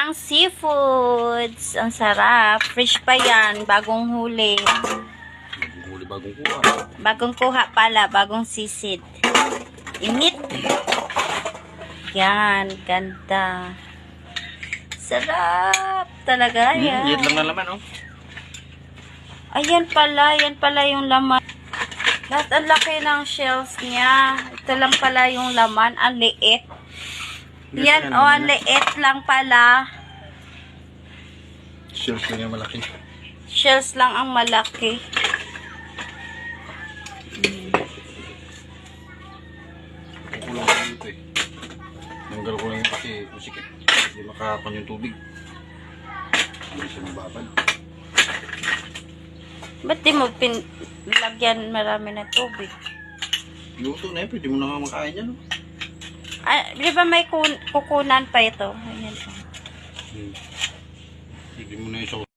ang seafoods. Ang sarap. Fresh pa yan. Bagong huli. Huli bagong kuha. Bagong kuha pala. Bagong sisid. Init. Yan. Ganda. Sarap. Talaga Hmm, yan. Liit lang na laman, oh. Ayan pala, yan pala yung laman. Lahat ang laki ng shells niya. Ito lang pala yung laman. Ang liit. Yan, oh, ang liit lang pala. Shells lang yung malaki. Shells lang ang malaki. Kukulang ko dito eh. Nanggal ko lang yung kasi masikip. Hindi makakan yung tubig. Hindi siya mababad. Ba't di mo pinlagyan marami ng tubig? Luto na yun, pwede mo na makain yan. Oh. Ah, di ba may kun kukunan pa ito? Ayan. oh. Hmm. Sige mo na yung.